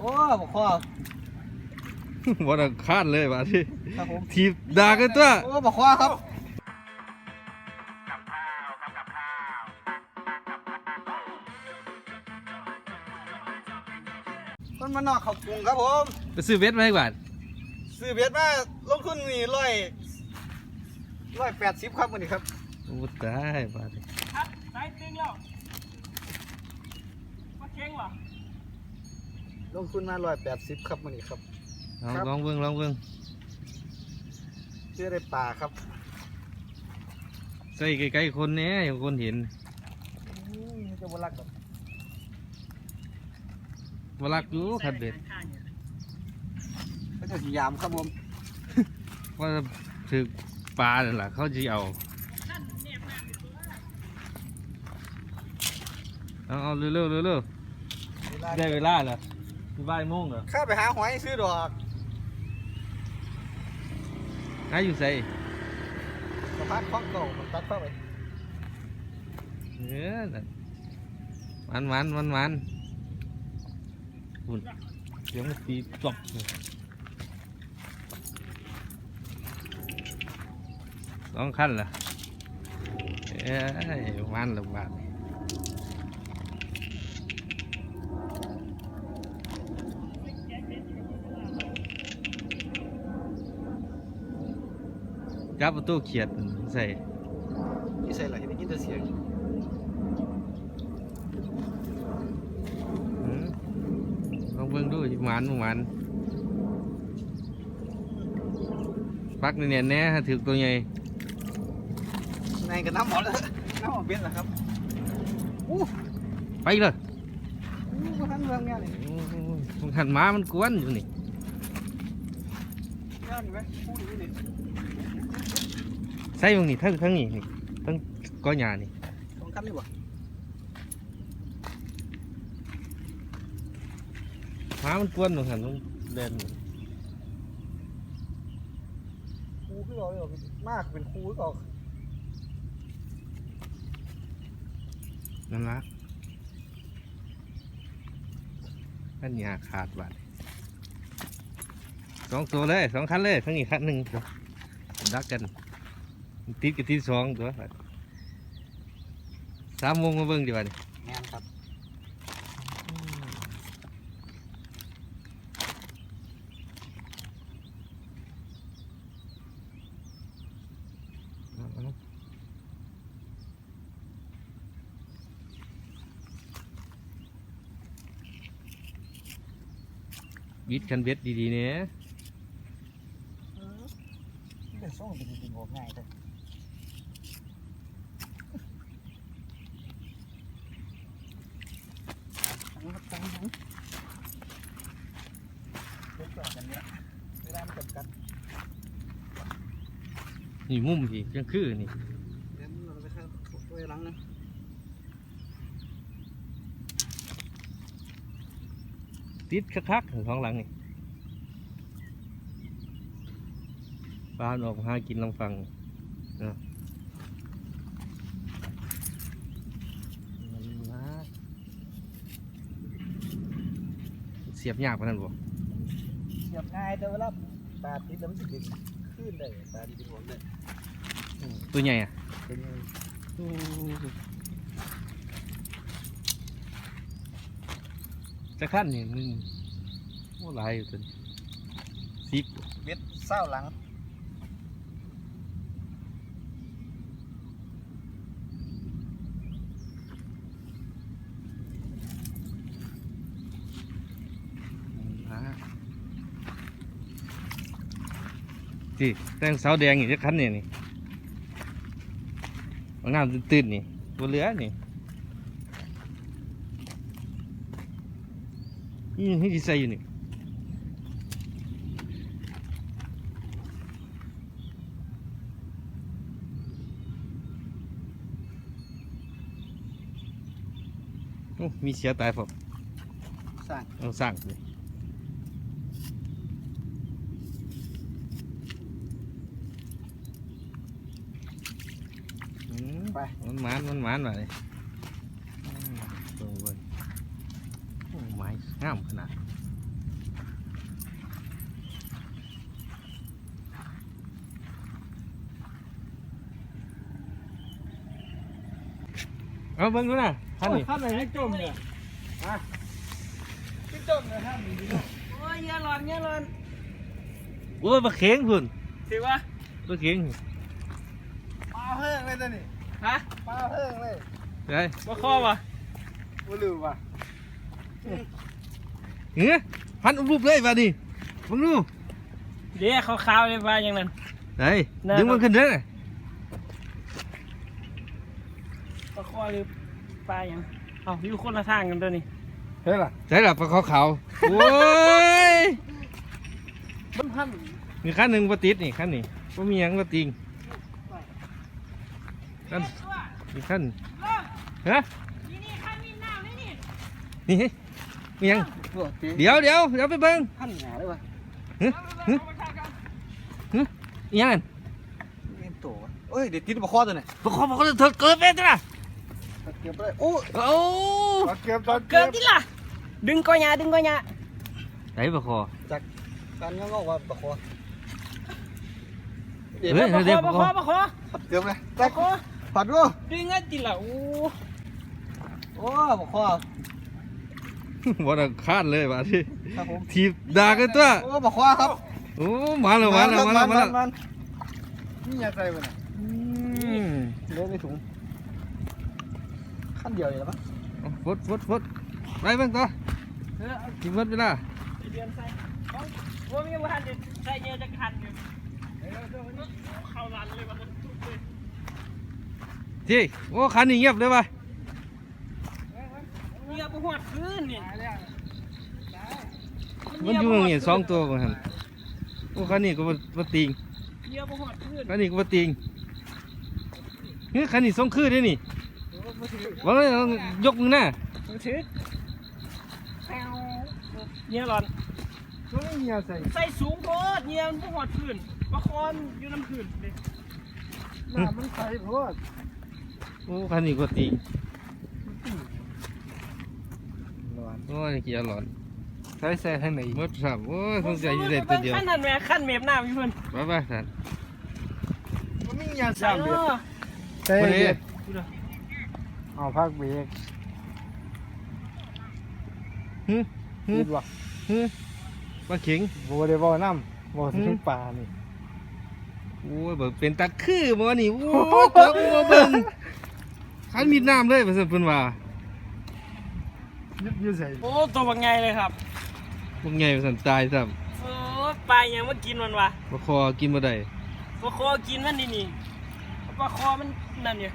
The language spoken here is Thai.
โอ้บอกคอบ่ได้คาดเลยบาดนี้ครับผมทีบดากกันตัว โอ้บอกคอครับมันมานอกเขากรุงครับผม ไปซื้อเวทมาให้บาดซื้อเบียดมาลงทุนนี่ร้อยร้อยแปดสิบครับวันนี้ครับโอ้ตายบาดนี้ครับสายตึงแล้วมาเก่งเหรอ ลงทุนมาร้อยแปดสิบครับวันนี้ครับ ลองครับ ลองเบิ่งลองเบิ่งเชื่อได้ป่าครับใส่ใกล้ๆคนแหน่ให้คนเห็นอืมจะบรักกับบ่รักอยู่คัดเบ็ดก็จะพยายามครับผมว่าถึกปลานั่นล่ะเขาสิเอาเอาเอาเร็วๆเร็วๆได้เวลาแล้ว สิบ่ายโมงเหรอข้าไปหาหอยซื้อดอกหาอยู่ไสสะพานคล้องเก่าผมตัดเข้าไปเออนั่นมันมันมันมันหุ่นเสียงมันตีจบเลยสองขั้นล่ะเอ้ยมันละบาท จับประตูเขียดใส่ที่ใส่ไหลได้ยินแต่เสียงอืมลองเบิ่งดูสิหวานบ่หวานปักเนียนๆแหน่ถ้าถือตัวใหญ่ในกับน้ำหมอแล้วน้ำหมอเบี้ยนเหรอครับอู้ไปเลยอู้มาทันเรื่องเงี้ยเลยโอ้ยมันหันหมามันกวนอยู่นี่เงี้ยนี่ไหมพูดอย่างนี้นี่ ใส่ตรงนี้ทั้งทั้งนี้นี่ทั้งก้อนหญ้านี่ตรงคันนี่บ่หมามันกวนตรงหันมันเดินครูคือเราเลยมากเป็นครูก็นั่นละอันหญ้าขาดบาดสองตัวเลยสองคันเลยทั้งนี้คันหนึ่งดักกัน ติดกับติดสองตัวสามโมงมาเบิ่งดีกว่านี่แมนครับวิดคันเบ็ดดีๆเนี่ยเป็นส่งเป็นจริงๆง่ายเลยทั้งทั้งทั้งเพื่อกันเนี้ยเวลามันจำกัด นี่มุมที่ยังคือนี่เดี๋ยวเราไปข้างตัวหลังนะติดคักๆของหลังนี่ปลามันออกมาหากินลำฟังนะมันมาเสียบยากปานนั้นบ่เสียบง่ายแต่เวลาปลาติดแล้วมันจะดึง ขึ้นได้ปลาดีเป็นหัวเลยตัวใหญ่อะเป็นไงจะขั้นนี่หนึ่งโอ้หลายอยู่ตัวนี้สิบเบ็ดเศร้าหลัง มา สิแต่งเสาแดงอีกจะขั้นเนี่ยนี่มันงามตื่นๆนี่ตัวเหลือนี่นี่ให้ดีใส่อยู่นี่โอ้มีเสียตายผมสร้างเอาสั่งเลย มันหมานมันหมานมาเลยตรงเลยโอ้ไม้งามขนาดเอาเบิ้งดูนะท่านนี่ท่านไหนให้จมเนี่ยฮะให้จมเลยท่านโอ้ยเยอะร้อนเยอะร้อนโอ้ยมาเข่งพุ่นสิวะมาเข่งปลาเฮ้ยเลยตอนนี้ ฮะปลาเพิ่งเลยไอ้บ่คอวะบ่ลืมว่ะเฮ้ยพันอุบเลยมาดิมึงดูเดี๋ยวขาวๆเลยว่าอย่างนั้นไอ้ดึงมันขึ้นเด้อบ่คอหรือปลาอย่างเอ้าอยู่คนละทางกันตัวนี้เฮ้ยล่ะใช่หลับปลาขาวขาวๆโอ้ยมันพันมีขั้นหนึ่งปติดนี่ขั้นนี่ก็มีหยังปติง ขั้นมีขั้นฮะนี่นี่ข้างมีน้ำนี่นี่นี่มีหยังโอ้ตีเดี๋ยวเดี๋ยวเดี๋ยวไปเบิ่งพันหงาเลยวะฮึฮึฮึอีหยังนั่นเอ็นโตวะเอ้ยเดี๋ยวติดปลาคอตัวนี้ปลาขาวปลาขาวเถิดเกิดเป็นจ้ะเก็บไปเลยโอ้โอ้ปลาเก็บปลาเกิดที่ล่ะดึงก้อยหยาดึงก้อยหยาไหนปลาขาวการงอกๆว่าปลาคอเฮ้ยบ่คเดี๋ยวอบ่คอบ่คอปัดเก็บเลยบ่แต่คอ ปัดดูดึงไอ้ติล่ะโอ้โอ้ปลาคอบ่ได้คาดเลยบาดที่ครับผมทีบด่ากันตัวโอ้ปลาคอครับโอ้มาแล้วมาแล้วมาแล้วมาแล้วนนี่ยาใส่ไปน่ะอืมเล่นในถุงขั้นเดียวเลยปะเอาฟดฟดฟดไปเบิ่งต่อเออเอากินฟดเวลาเดือนใส่เอาบ่มีบ่ทันจะใส่เยอะจักคันอยู่เข้ารันเลยว่าทุกเลย ที่โอ้คันนี้เงียบเลยว่ะเงียบบ่ฮอดคืนนี่มันอยู่อย่างงี้สองตัวกันหั่นโอ้คันนี้ก็บ่บ่ติงเงียบบ่ฮอดคืนคันนี้ก็บ่ติงเฮ้ยคันนี้ส่งคืนได้นี่ว่าเลยเอายกมือหน้ามือถือเงียร้อนก็ไม่มียาใส่ใส่สูงโพดเงียมันบ่ฮอดคืนปลาคอนอยู่น้ำคืนเด้หน้ามันใส่เพราะว่าโอ้คันนี้ก็ติงร้อนโอ้ยเกี่ยวหลอนใส่ใส่ทางไหนหมดครับโอ้ยสงสัยสิได้ตัวเดียวขั้นนั้นแหม่ขั้นเมฟน้ำอยู่เพิ่นไปไปท่านก็ไม่มียาใส่ใส่เนาะใส่บ่ได้เอาพักเบรกหึหึคิดว่าหึปลาเข็งโบได้บ่น้ำบ่ถึงปลานี่โอ้ยเบิกเป็นตาคือบ่นี่โอ้ยตัวบ่เบิ่ง คันมีน้ำเลยว่าซั่นเพิ่นว่ายึดยืดใส่โอ้ตัวบักไงเลยครับพวกใหญ่ว่าซั่นตายซ้ํโอ้ปลายังมากินมันวะบ่คอกินบ่ได้ ปลาคอกินมันนี่นี่ปลาคอมันนั่นเนี่ย